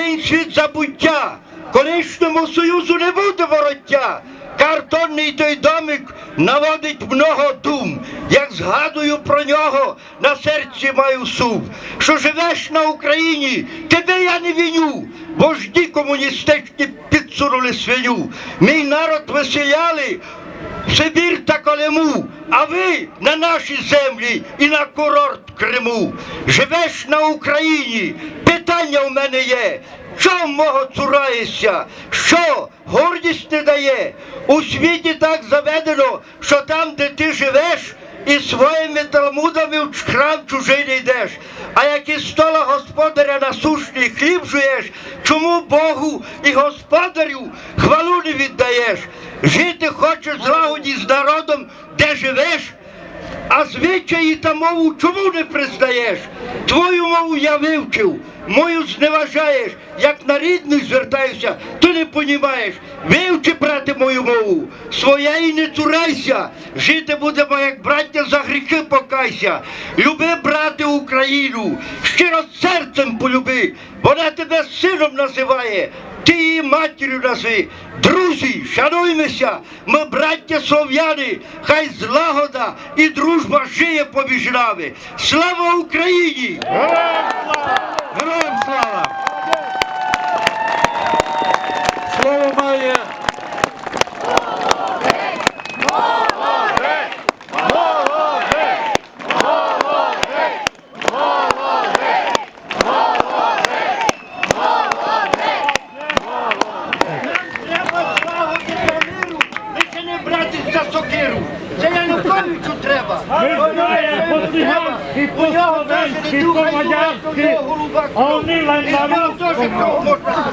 світ забуття, колишньому союзу не буде вороття. Картонний той домик наводить много дум. Як згадую про нього, на серці маю сум. Що живеш на Україні, тебе я не віню, бо жді комуністичні підсунули свиню. Мій народ виселяли, Сибір та Колиму, а ви на нашій землі і на курорт в Криму. Живеш на Україні, питання в мене є. Чого мого цураєшся? Що гордість не дає? У світі так заведено, що там, де ти живеш, і своїми талмудами в храм чужий йдеш. А як із стола господаря насушний хліб жуєш, чому Богу і господарю хвалу не віддаєш? Жити хочеш злагоді з народом, де живеш, а звичаї та мову чому не признаєш? Твою мову я вивчив, мою зневажаєш, як на рідну звертаюся, ти не понімаєш. Вивчи, брате, мою мову, своєї не цурайся, жити будемо, як браття за гріхи покайся. Люби, брате, Україну, щиро серцем полюби, вона тебе сином називає. Ти її матір'ю назви. Друзі, шануймося, ми браття слов'яни, хай злагода і дружба жиє поміж нами. Слава Україні! Героям слава! Сокиру. Це Януковичу треба. Ми знаємо по-циганськи, по-словенськи, по-мадярськи, а вони лайнану. Візьмемо теж кого можна